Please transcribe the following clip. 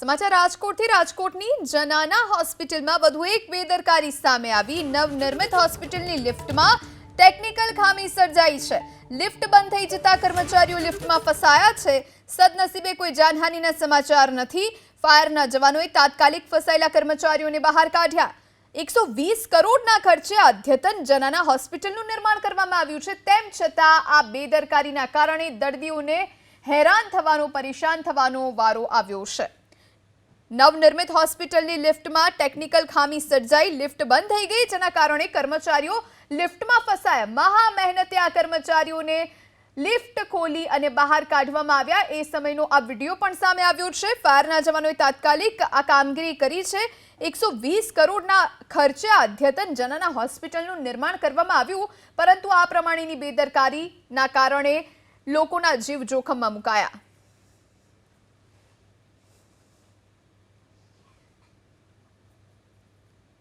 સમાચાર રાજકોટથી. રાજકોટની જનાના હોસ્પિટલમાં વધુ એક બેદરકારી સામે આવી. નવનિર્મિત હોસ્પિટલની લિફ્ટમાં ટેકનિકલ ખામી સર્જાઈ છે. લિફ્ટ બંધ થઈ જતા કર્મચારીઓ લિફ્ટમાં ફસાયા છે. સદનસીબે કોઈ જાનહાનિના સમાચાર નથી. ફાયરના જવાનોએ તાત્કાલિક ફસાયેલા કર્મચારીઓને બહાર કાઢ્યા. એકસો વીસ કરોડના ખર્ચે અદ્યતન જનાના હોસ્પિટલનું નિર્માણ કરવામાં આવ્યું છે. તેમ છતાં આ બેદરકારીના કારણે દર્દીઓને હેરાન થવાનો, પરેશાન થવાનો વારો આવ્યો છે. નવનિર્મિત હોસ્પિટલની લિફ્ટમાં ટેકનિકલ ખામી સર્જાઈ, લિફ્ટ બંધ થઈ ગઈ, જેના કારણે કર્મચારીઓ લિફ્ટમાં ફસાયા. મહા મહેનતે આ કર્મચારીઓને લિફ્ટ ખોલી અને બહાર કાઢવામાં આવ્યા. એ સમયનો આ વીડિયો પણ સામે આવ્યો છે. ફાયરના જવાનોએ તાત્કાલિક આ કામગીરી કરી છે. એકસો વીસ કરોડના ખર્ચે અધ્યતન જનના હોસ્પિટલનું નિર્માણ કરવામાં આવ્યું, પરંતુ આ પ્રમાણેની બેદરકારીના કારણે લોકોના જીવ જોખમમાં મુકાયા.